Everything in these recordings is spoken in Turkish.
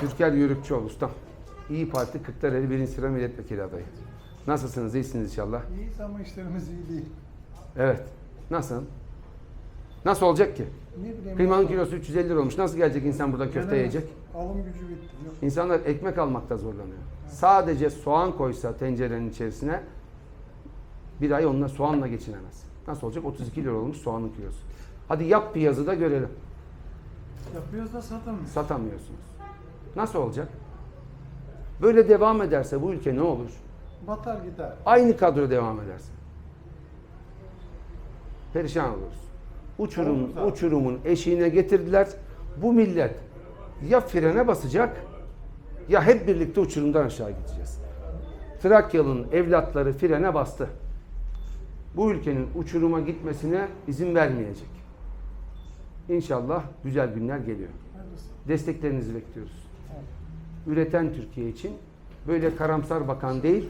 Türker Yörükçüoğlu ustam. İyi Parti Kırklareli 1. sıra milletvekili adayı. Nasılsınız? İyisiniz inşallah. İyiyiz ama işlerimiz iyi değil. Evet. Nasıl? Nasıl olacak ki? Ne bileyim. Kıymanın kilosu 350 lira olmuş. Nasıl gelecek insan buradan köfte Gelemez. yiyecek? Alım gücü bitti. Yok. İnsanlar ekmek almakta zorlanıyor. Sadece soğan koysa tencerenin içerisine bir ay onunla soğanla geçinemez. Nasıl olacak? 32 lira olmuş soğanın kilosu. Hadi yap bir yazı da görelim. Yapıyoruz da satamıyoruz. Satamıyorsunuz. Nasıl olacak? Böyle devam ederse bu ülke ne olur? Batar gider. Aynı kadro devam ederse. Perişan oluruz. Uçurum, uçurumun eşiğine getirdiler. Bu millet ya frene basacak ya hep birlikte uçurumdan aşağı gideceğiz. Trakyalı'nın evlatları frene bastı. Bu ülkenin uçuruma gitmesine izin vermeyecek. İnşallah güzel günler geliyor. Desteklerinizi bekliyoruz. Üreten Türkiye için böyle karamsar bakan değil,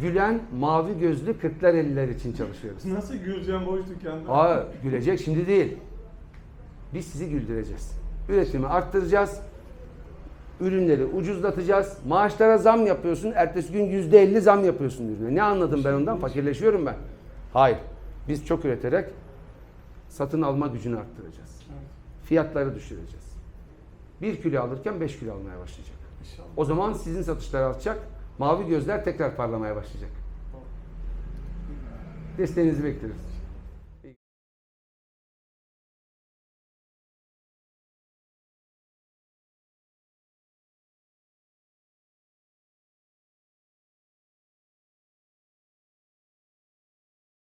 gülen mavi gözlü Kırklareliler için çalışıyoruz. Nasıl güleceğim boş dükkanda? Aa, gülecek şimdi değil. Biz sizi güldüreceğiz. Üretimi arttıracağız. Ürünleri ucuzlatacağız. Maaşlara zam yapıyorsun. Ertesi gün yüzde elli zam yapıyorsun ürüne. Ne anladım ben ondan? Fakirleşiyorum ben. Hayır. Biz çok üreterek satın alma gücünü arttıracağız. Fiyatları düşüreceğiz. Bir kilo alırken beş kilo almaya başlayacak. İnşallah. O zaman sizin satışlar artacak. Mavi gözler tekrar parlamaya başlayacak. Desteğinizi bekliyoruz.